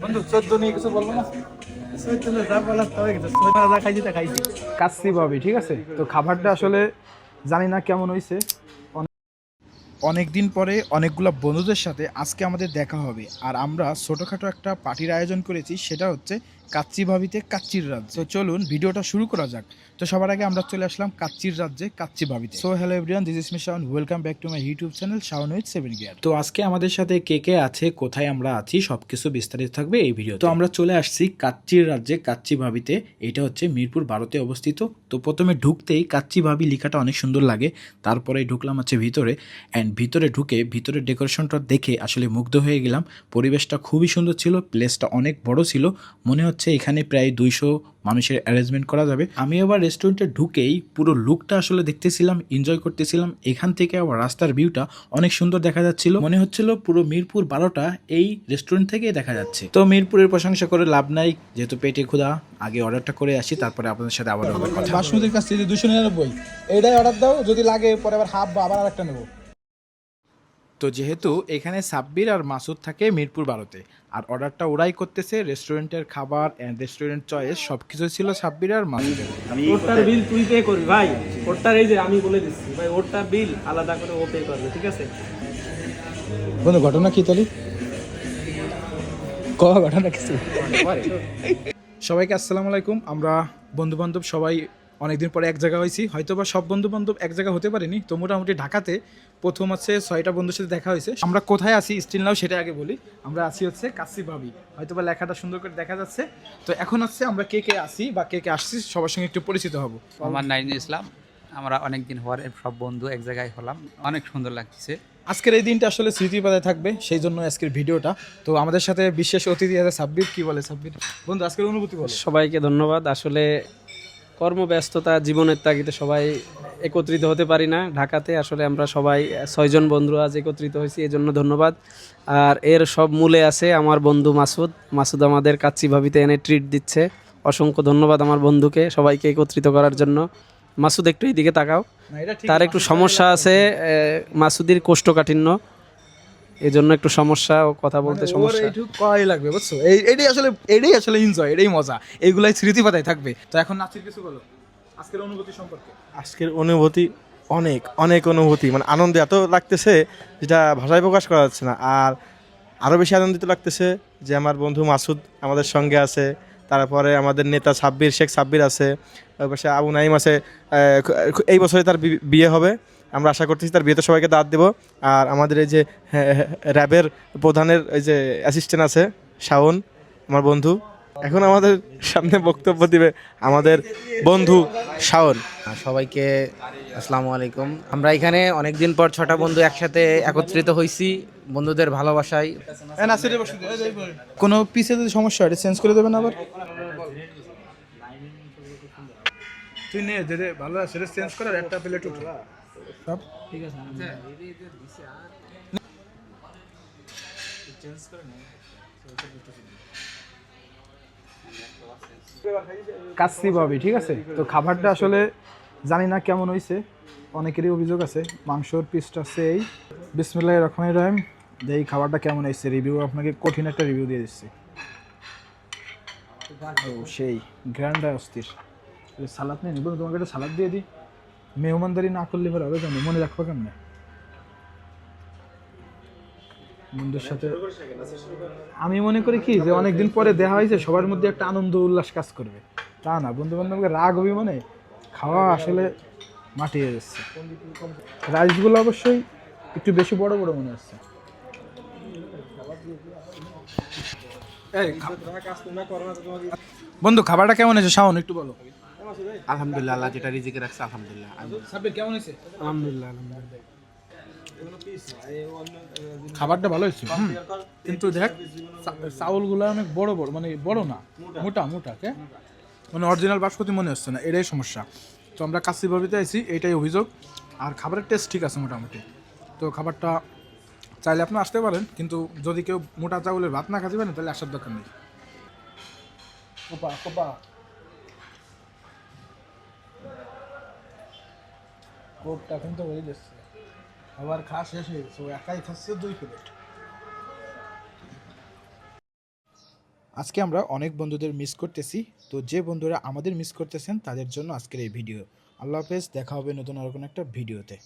বন্ধু চোদ্দ নিয়ে কিছু বলব না? কাচ্ছি ভাবি ঠিক আছে? তো খাবারটা আসলে জানি না কেমন হয়েছে অনেক দিন পরে অনেকগুলো বন্ধুদের সাথে আজকে আমাদের দেখা হবে। আর আমরা ছোটোখাটো একটা পার্টির আয়োজন করেছি সেটা হচ্ছে কাচ্চি ভাবিতে কাচ্চির রাজ্য। তো চলুন ভিডিওটা শুরু করা যাক। তো সবার আগে আমরা চলে আসলাম কাচ্চির রাজ্যে কাচ্চি ভাবিতে। So hello everyone this is me Shawon welcome back to my YouTube channel Shawon with seven gear তো আজকে আমাদের সাথে কে কে আছে কোথায় আমরা আছি সব কিছু বিস্তারিত থাকবে এই ভিডিও তো আমরা চলে আসছি কাচ্চির রাজ্যে কাচ্চি ভাবিতে। এটা হচ্ছে মিরপুর ভারতে অবস্থিত। তো প্রথমে ঢুকতেই কাচ্চি ভাবি লেখাটা অনেক সুন্দর লাগে তারপরে ঢুকলাম হচ্ছে ভিতরে। অ্যান্ড ভিতরে ঢুকে ভিতরের ডেকোরেশনটা দেখে আসলে মুগ্ধ হয়ে গেলাম। পরিবেশটা খুবই সুন্দর ছিল, প্লেসটা অনেক বড় ছিল। মনে হচ্ছে এখানে প্রায় দুইশো মানুষের অ্যারেঞ্জমেন্ট করা যাবে। আমি আবার রেস্টুরেন্টে ঢুকেই পুরো লুকটা আসলে দেখতেছিলাম এনজয় করতেছিলাম। এখান থেকে আবার রাস্তার ভিউটা অনেক সুন্দর দেখা যাচ্ছিল। মনে হচ্ছিল পুরো মিরপুর বারোটা এই রেস্টুরেন্ট থেকেই দেখা যাচ্ছে। তো মিরপুরের প্রশংসা করে লাভ নাই, যেহেতু পেটে ক্ষুধা, আগে অর্ডারটা করে আসি, তারপরে আপনাদের সাথে আবার বাসমতির কাছ থেকে দুশো নিরানব্বই এটাই অর্ডার দাও, যদি লাগে পরে আবার হাফ বা আবার আরেকটা নেব। তো যেহেতু এখানে সাব্বির আর মাসুদ থাকে মিরপুর বারোতে আর অর্ডারটা ওরাই করতেছে রেস্টুরেন্টের খাবার অ্যান্ড রেস্টুরেন্ট চয়েস সব কিছু ছিল সাব্বির আর মাসুদের। ওরটার বিল তুই পে করবি ভাই। ওরটার এই যে আমি বলে দিচ্ছি ভাই ওরটার বিল আলাদা করে ও পে করবে ঠিক আছে? বন্ধু ঘটনা কি তালি ক ঘটনা কিছু সবাইকে আসসালামু আলাইকুম। আমরা বন্ধু বান্ধব সবাই অনেকদিন পরে এক জায়গা হয়েছি। হয়তো বা সব বন্ধু বান্ধব এক জায়গা হতে পারেনি। তো মোটামুটি ঢাকাতে প্রথম হচ্ছে ছয়টা বন্ধুর সাথে দেখা হয়েছে। আমরা কোথায় আছি স্টিল নাও সেটা আগে বলি। আমরা আছি হচ্ছে কাশি ভাবি হয়তো বা লেখাটা সুন্দর করে দেখা যাচ্ছে। তো এখন হচ্ছে আমরা কে কে আসি বা কে কে আসছি সবার সঙ্গে একটু পরিচিত হব। আমার নাইন ইসলাম। আমরা অনেক দিন হওয়ার সব বন্ধু এক জায়গায় হলাম। অনেক সুন্দর লাগছে। আজকের এই দিনটা আসলে স্মৃতিপাতায় থাকবে সেই জন্য আজকের ভিডিওটা। তো আমাদের সাথে বিশেষ অতিথি আছে সাব্বির। কি বলে সাব্বির? বন্ধু আজকের অনুভূতি বলো। সবাইকে ধন্যবাদ। আসলে কর্মব্যস্ততা জীবনের তাগিদে সবাই একত্রিত হতে পারি না। ঢাকাতে আসলে আমরা সবাই ছয়জন বন্ধু আজ একত্রিত হয়েছি এই জন্য ধন্যবাদ। আর এর সব মূলে আছে আমার বন্ধু মাসুদ। মাসুদ আমাদের কাচ্চি ভাবিতে এনে ট্রিট দিচ্ছে। অসংখ্য ধন্যবাদ আমার বন্ধুকে সবাইকে একত্রিত করার জন্য। মাসুদ একটু এইদিকে তাকাও। তার একটু সমস্যা আছে মাসুদির কোষ্ঠকাঠিন্য। এই জন্য একটু সমস্যা ও কথা বলতে মানে সমস্যা। এইটুকু করাই লাগবে বুঝছ? এই এটাই আসলে এটাই আসলে এনজয় এটাই মজা। এইগুলাই স্মৃতিপাতায় থাকবে। তো এখন নাচের কিছু বলো। আজকের অনুভূতি সম্পর্কে। আজকের অনুভূতি অনেক অনেক অনুভূতি। মানে আনন্দ এত লাগতেছে যেটা ভাষায় প্রকাশ করা যাচ্ছে না। আর আরও বেশি আনন্দিত লাগতেছে যে আমার বন্ধু মাসুদ আমাদের সঙ্গে আছে। তারপরে আমাদের নেতা সাব্বির শেখ সাব্বির আছে। ওই পাশে আবু নাইম আছে। এই বছরে তার বিয়ে হবে। আমরা আশা করতেছি তার বিয়েতে সবাইকে দাঁত দেবো। আর আমাদের এই যে হ্যাঁ, র্যাবের প্রধানের এই যে অ্যাসিস্ট্যান্ট আছে শাওন আমার বন্ধু। এখন আমাদের সামনে বক্তব্য দিবে আমাদের বন্ধু শাওন। সবাইকে আসসালামু আলাইকুম। আমরা এখানে অনেকদিন পর ছটা বন্ধু একসাথে একত্রিত হয়েছি বন্ধুদের ভালোবাসায়। হ্যাঁ কোনো পিসে যদি সমস্যা হয় এটা চেঞ্জ করে দেবেন আবার। তুই নে দে দে ভালো আছে চেঞ্জ করে একটা প্লেট উঠো। সব? ঠিক আছে কাচ্চি ভাবি ঠিক আছে? তো খাবারটা আসলে জানি না কেমন হয়েছে অনেকেরই অভিযোগ আছে মাংসর পিসটা সেই। বিসমুল্লাহ রহমান রহিম। এই খাবারটা কেমন হয়েছে রিভিউ আপনাকে কঠিন একটা রিভিউ দিয়ে দিচ্ছি। ও সেই গ্র্যান্ড অস্থির। সালাদ নেই বলুন তোমাকে একটা সালাদ দিয়ে দিই। মেহমানদারি না করলে এবার হবে কেমন? মনে রাখব কেমন? বন্ধুর সাথে আমি মনে করি কি, যে অনেকদিন পরে দেখা হয়েছে, সবার মধ্যে একটা আনন্দ উল্লাস কাজ করবে। তা না বন্ধু বান্ধবকে রাগ হবি মানে খাওয়া আসলে মাটিয়ে যাচ্ছে রাইসগুলো অবশ্যই একটু বেশি বড় বড় মনে হচ্ছে। বন্ধু, খাবারটা কেমন হয়েছে? শাওন, একটু বলো। আলহামদুলিল্লাহ আল্লাহ যেটা রিজিকে রাখছে আলহামদুলিল্লাহ। সাব্বির কেমন হয়েছে? আলহামদুলিল্লাহ আলহামদুলিল্লাহ। খাবারটা ভালো হয়েছে কিন্তু দেখ চাউলগুলো অনেক বড় বড় মানে বড় না মোটা মোটা কে? মানে অরিজিনাল বাসমতি মনে হচ্ছে না এটাই সমস্যা। তো আমরা কাশি ভাবিতে আইছি এটাই অভিযোগ। আর খাবারের টেস্ট ঠিক আছে মোটামুটি। তো খাবারটা চাইলে আপনি আসতে পারেন কিন্তু যদি কেউ মোটা চাউলের ভাত না খাতে পারেন তাহলে আসার দরকার নেই। কোপা কোপা কোপটা কিন্তু হয়ে যাচ্ছে আবার খাওয়া শেষ হয়ে গেছে একাই খাচ্ছে দুই প্লেট আজকে আমরা অনেক বন্ধুদের মিস করতেছি, তো যে বন্ধুরা আমাদের মিস করতেছেন তাদের জন্য আজকের এই ভিডিও আল্লাহ হাফেজ, দেখা হবে নতুন আর কোনো একটা ভিডিওতে